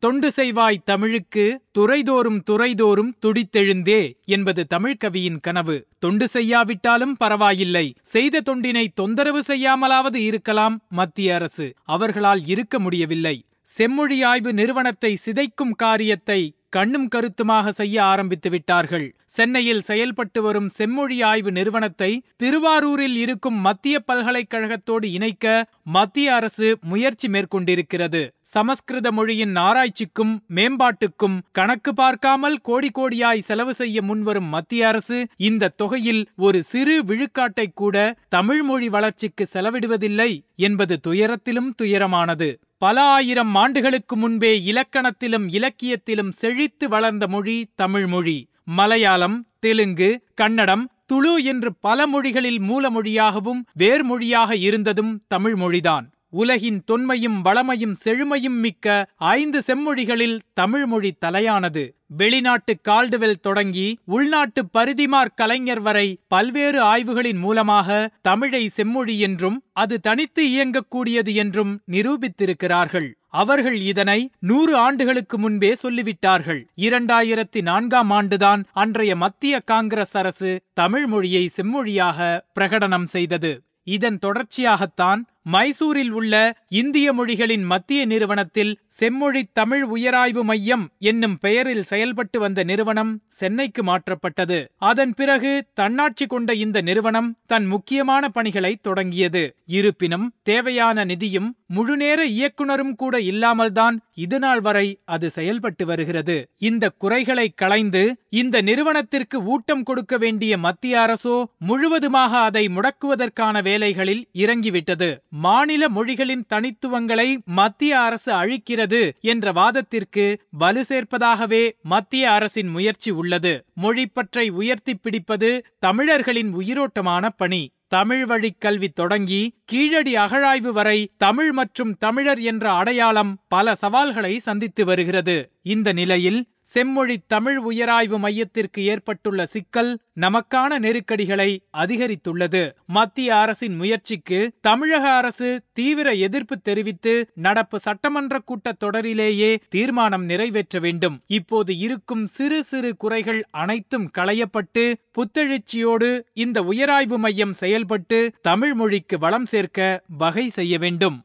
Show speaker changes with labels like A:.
A: தொண்டு செய்வாய் தமிழுக்கு துறைதோறும் துறைதோறும் துடித்தெழுந்தே என்பது தமிழ்கவியின் கனவு. தொண்டு செய்யாவிட்டாலும் பரவாயில்லை. செய்த தொண்டினை தொந்தரவு செய்யாமலாவது இருக்கலாம் மத்திய அரசு. அவர்களால் இருக்க முடியவில்லை. செம்மொழி ஆய்வு நிறுவனத்தை சிதைக்கும் காரியத்தை கண்ணும் கருத்துமாக செய்ய ஆரம்பித்து விட்டார்கள். சென்னையில் செயல்பட்டு வரும் செம்மொழி ஆய்வு நிறுவனத்தை திருவாரூரில் இருக்கும் மத்திய பல்கலைக்கழகத்தோடு இணைக்க மத்திய அரசு முயற்சி மேற்கொண்டிருக்கிறது. சமஸ்கிருத மொழியின் ஆராய்ச்சிக்கும் மேம்பாட்டுக்கும் கணக்கு பார்க்காமல் கோடி கோடியாய் செலவு செய்ய முன்வரும் மத்திய அரசு இந்த தொகையில் ஒரு சிறு விழுக்காட்டை கூட தமிழ் மொழி வளர்ச்சிக்கு செலவிடுவதில்லை என்பது துயரத்திலும் துயரமானது. பல ஆயிரம் ஆண்டுகளுக்கு முன்பே இலக்கணத்திலும் இலக்கியத்திலும் செழித்து வளர்ந்த மொழி தமிழ் மொழி. மலையாளம் தெலுங்கு கன்னடம் துளு என்று பல மொழிகளில் மூலமொழியாகவும் வேர்மொழியாக இருந்ததும் தமிழ் மொழிதான். உலகின் தொன்மையும் வளமையும் செழுமையும் மிக்க ஐந்து செம்மொழிகளில் தமிழ்மொழி தலையானது. வெளிநாட்டு கால்டுவெல் தொடங்கி உள்நாட்டு பரிதிமார் கலைஞர் வரை பல்வேறு ஆய்வுகளின் மூலமாக தமிழை செம்மொழி என்றும் அது தனித்து இயங்கக்கூடியது என்றும் நிரூபித்திருக்கிறார்கள். அவர்கள் இதனை நூறு ஆண்டுகளுக்கு முன்பே சொல்லிவிட்டார்கள். இரண்டாயிரத்தி நான்காம் ஆண்டுதான் அன்றைய மத்திய காங்கிரஸ் அரசு தமிழ் மொழியை செம்மொழியாக பிரகடனம் செய்தது. இதன் தொடர்ச்சியாகத்தான் மைசூரில் உள்ள இந்திய மொழிகளின் மத்திய நிறுவனத்தில் செம்மொழி தமிழ் உயராய்வு மையம் என்னும் பெயரில் செயல்பட்டு வந்த நிறுவனம் சென்னைக்கு மாற்றப்பட்டது. அதன் பிறகு தன்னாட்சி கொண்ட இந்த நிறுவனம் தன் முக்கியமான பணிகளை தொடங்கியது. இருப்பினும் தேவையான நிதியும் முழுநேர இயக்குனரும் கூட இல்லாமல்தான் இதுநாள் வரை அது செயல்பட்டு வருகிறது. இந்த குறைகளை களைந்து இந்த நிறுவனத்திற்கு ஊட்டம் கொடுக்க வேண்டிய மத்திய அரசோ முழுவதுமாக அதை முடக்குவதற்கான வேலைகளில் இறங்கிவிட்டது. மாநில மொழிகளின் தனித்துவங்களை மத்திய அரசு அழிக்கிறது என்ற வாதத்திற்கு வலு சேர்ப்பதாகவே மத்திய அரசின் முயற்சி உள்ளது. மொழிப்பற்றை உயர்த்தி பிடிப்பது தமிழர்களின் உயிரோட்டமான பணி. தமிழ் வழிக் கல்வி தொடங்கி கீழடி அகழாய்வு வரை தமிழ் மற்றும் தமிழர் என்ற அடையாளம் பல சவால்களை சந்தித்து வருகிறது. இந்த நிலையில் செம்மொழி தமிழ் உயராய்வு மையத்திற்கு ஏற்பட்டுள்ள சிக்கல் நமக்கான நெருக்கடிகளை அதிகரித்துள்ளது. மத்திய அரசின் முயற்சிக்கு தமிழக அரசு தீவிர எதிர்ப்பு தெரிவித்து நடப்பு சட்டமன்ற கூட்டத் தொடரிலேயே தீர்மானம் நிறைவேற்ற வேண்டும். இப்போது இருக்கும் சிறு சிறு குறைகள் அனைத்தும் களையப்பட்டு புத்தெழுச்சியோடு இந்த உயராய்வு மையம் செயல்பட்டு தமிழ் மொழிக்கு வளம் சேர்க்க வகை செய்ய வேண்டும்.